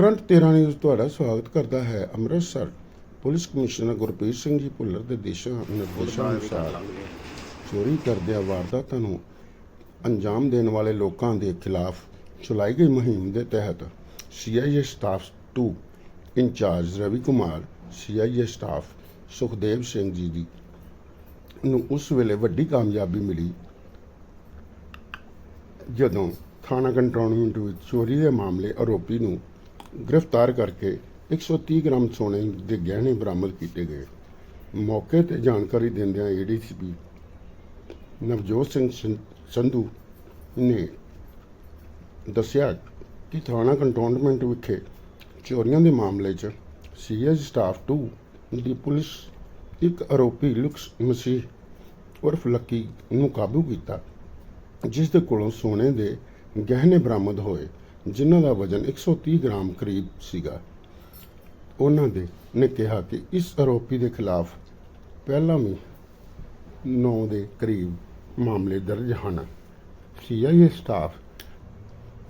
Current 13 news ਤੁਹਾਡਾ ਸਵਾਗਤ ਕਰਦਾ ਹੈ ਅੰਮ੍ਰਿਤਸਰ। ਪੁਲਿਸ ਕਮਿਸ਼ਨਰ ਗੁਰਪ੍ਰੀਤ ਸਿੰਘ ਜੀ ਭੁੱਲਰ ਦੇ ਦਿਸ਼ਾ ਨਿਰਦੇਸ਼ਾਂ ਅਨੁਸਾਰ ਚੋਰੀ ਕਰਦਿਆਂ ਵਾਰਦਾਤਾਂ ਨੂੰ ਅੰਜਾਮ ਦੇਣ ਵਾਲੇ ਲੋਕਾਂ ਦੇ ਖਿਲਾਫ ਚਲਾਈ ਗਈ ਮੁਹਿੰਮ ਦੇ ਤਹਿਤ CIA staff 2 incharge Ravi Kumar CIA staff Sukhdev Singh ji ਦੀ ਨੂੰ ਉਸ ਵੇਲੇ ਵੱਡੀ ਕਾਮਯਾਬੀ ਮਿਲੀ ਜਦੋਂ ਥਾਣਾ ਕੰਟਰੋਲਮੈਂਟ ਵਿੱਚ ਚੋਰੀ ਦੇ ਮਾਮਲੇ ਆਰੋਪੀ ਨੂੰ ਗ੍ਰਿਫਤਾਰ ਕਰਕੇ 130 ਗ੍ਰਾਮ ਸੋਨੇ ਦੇ ਗਹਿਣੇ ਬਰਾਮਦ ਕੀਤੇ ਗਏ। ਮੌਕੇ ਤੇ ਜਾਣਕਾਰੀ ਦਿੰਦਿਆਂ ਏਡੀਸੀਪੀ ਨਵਜੋਤ ਸਿੰਘ ਸੰਧੂ ਨੇ ਦੱਸਿਆ ਕਿ ਥਾਣਾ ਕੰਟੋਨਮੈਂਟ ਵਿਖੇ ਚੋਰੀਆਂ ਦੇ ਮਾਮਲੇ 'ਚ ਸੀਐਸ ਸਟਾਫ 2 ਦੀ ਪੁਲਿਸ ਇੱਕ ਆਰੋਪੀ ਲੁਕਸ ਮਸੀਹ ਉਰਫ ਲੱਕੀ ਨੂੰ ਕਾਬੂ ਕੀਤਾ, ਜਿਸ ਦੇ ਕੋਲੋਂ ਸੋਨੇ ਦੇ ਗਹਿਣੇ ਬਰਾਮਦ ਹੋਏ। ਜਿਨ੍ਹਾਂ ਦਾ ਵਜ਼ਨ 130 ਗ੍ਰਾਮ ਕਰੀਬ ਸੀਗਾ, ਉਹਨਾਂ ਦੇ ਨੇ ਕਿਹਾ ਕਿ ਇਸ ਆਰੋਪੀ ਦੇ ਖਿਲਾਫ ਪਹਿਲਾਂ ਵੀ 9 ਦੇ ਕਰੀਬ ਮਾਮਲੇ ਦਰਜ ਹਨ। ਸੀਆਈਏ ਸਟਾਫ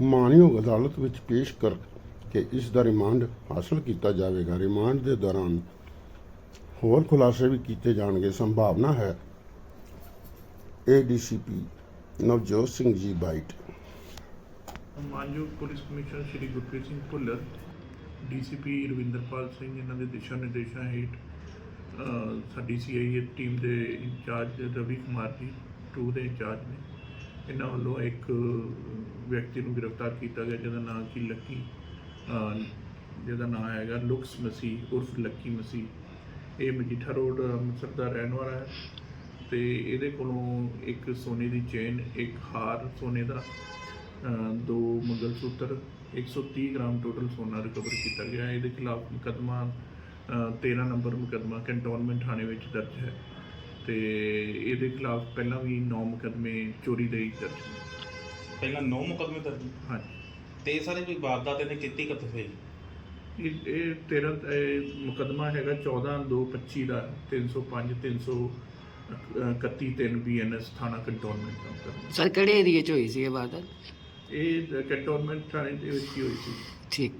ਮਾਨਯੋਗ ਅਦਾਲਤ ਵਿੱਚ ਪੇਸ਼ ਕਰ ਕੇ ਇਸ ਦਾ ਰਿਮਾਂਡ ਹਾਸਲ ਕੀਤਾ ਜਾਵੇਗਾ। ਰਿਮਾਂਡ ਦੇ ਦੌਰਾਨ ਹੋਰ ਖੁਲਾਸੇ ਵੀ ਕੀਤੇ ਜਾਣਗੇ। ਸੰਭਾਵਨਾ ਹੈ। ਏਡੀਸੀਪੀ ਨਵਜੋਤ ਸਿੰਘ ਜੀ ਬਾਈਟ ਮਾਨਯੋਗ police commissioner Shri Gurpreet Singh Bhullar DCP Ravinderpal Singh ਇਹਨਾਂ ਦੇ ਦਿਸ਼ਾ ਨਿਰਦੇਸ਼ਾਂ ਹੇਠ ਅ, ਸਾਡੀ ਸੀਆਈਏ ਟੀਮ ਦੇ ਇੰਚਾਰਜ ਰਵੀ ਕੁਮਾਰ ਜੀ ਟੂ ਦੇ ਇੰਚਾਰਜ ਨੇ। ਇਹਨਾਂ ਵੱਲੋਂ ਇੱਕ ਵਿਅਕਤੀ ਨੂੰ ਗ੍ਰਿਫਤਾਰ ਕੀਤਾ ਗਿਆ ਜਿਹਦਾ ਨਾਮ ਕੀ ਲੱਕੀ ਜਿਹਦਾ ਨਾਮ ਹੈਗਾ ਲੁਕਸ ਮਸੀਹ ਉਰਫ ਲੱਕੀ ਮਸੀਹ। ਇਹ ਮਜੀਠਾ ਰੋਡ ਅੰਮ੍ਰਿਤਸਰ ਦਾ ਰਹਿਣ ਵਾਲਾ ਹੈ ਤੇ ਇਹਦੇ ਕੋਲੋਂ ਇੱਕ ਸੋਨੇ ਦੀ ਚੇਨ ਇੱਕ ਹਾਰ ਸੋਨੇ ਦਾ ਦੋ ਮੰਗਲ ਸੂਤਰ 130 ਗ੍ਰਾਮ ਟੋਟਲ ਸੋਨਾ ਰਿਕਵਰ ਕੀਤਾ ਗਿਆ ਹੈ। ਇਹਦੇ ਖਿਲਾਫ ਮੁਕੱਦਮਾ ਅ, 13 ਨੰਬਰ ਮੁਕੱਦਮਾ ਕੰਟੋਨਮੈਂਟ ਥਾਣੇ ਵਿੱਚ ਦਰਜ ਹੈ ਤੇ ਇਹਦੇ ਖਿਲਾਫ ਪਹਿਲਾਂ ਵੀ 9 ਮੁਕੱਦਮੇ ਚੋਰੀ ਦੇ ਦਰਜ ਨੇ ਪਹਿਲਾਂ 9 ਮੁਕਦਮੇ ਦਰਜ ਨੇ। ਹਾਂਜੀ ਤੇ ਇਹ ਸਾਰੇ ਕੋਈ ਵਾਰਦਾਤ ਇਹਨੇ ਕੀਤੀ ਕਿੱਥੇ ਹੋਈ ਇਹ ਇਹ 13 ਇਹ ਮੁਕੱਦਮਾ ਹੈਗਾ 14 2 25 ਦਾ 305 331 3 ਬੀਐਨਐਸ ਥਾਣਾ ਕੰਟੋਨਮੈਂਟ ਦਾ ਮੁਕੱਦਮਾ। ਸਰ ਕਿਹੜੇ ਏਰੀਏ ਚ ਹੋਈ ਸੀ ਇਹ ਵਾਰਦਾਤ ਇਹ ਕੰਟੋਨਮੈਂਟ ਥਾਣੇ ਦੇ ਵਿੱਚ ਹੀ ਹੋਈ ਸੀ। ਠੀਕ।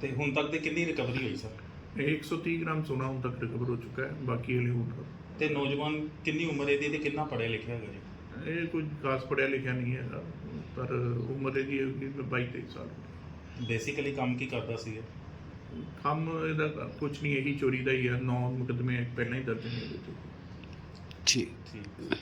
ਤੇ ਹੁਣ ਤੱਕ ਦੀ ਕਿੰਨੀ ਰਿਕਵਰੀ ਹੋਈ ਸਰ ਇਹ 130 ਗ੍ਰਾਮ ਸੋਨਾ ਹੁਣ ਤੱਕ ਰਿਕਵਰ ਹੋ ਚੁੱਕਾ ਹੈ ਬਾਕੀ ਹਲੇ ਹੋਰ ਤੇ ਨੌਜਵਾਨ ਕਿੰਨੀ ਉਮਰ ਇਹਦੀ ਤੇ ਕਿੰਨਾ ਪੜ੍ਹਿਆ ਲਿਖਿਆ ਹੈਗਾ ਜੀ? ਇਹ ਕੁਝ ਖਾਸ ਪੜਿਆ ਲਿਖਿਆ ਨਹੀਂ ਹੈਗਾ ਪਰ ਉਮਰ ਇਹਦੀ ਹੈਗੀ 22 23 ਸਾਲ। ਬੇਸਿਕਲੀ ਕੰਮ ਕੀ ਕਰਦਾ ਸੀ ਕੰਮ ਇਹਦਾ ਕੁਝ ਨਹੀਂ ਇਹੀ ਚੋਰੀ ਦਾ ਹੀ ਹੈ ਨੌ ਮੁਕਦਮੇ ਪਹਿਲਾਂ ਹੀ ਦਰਜ ਨੇ ਇਹਦੇ ਤੇ। ਠੀਕ। ਠੀਕ।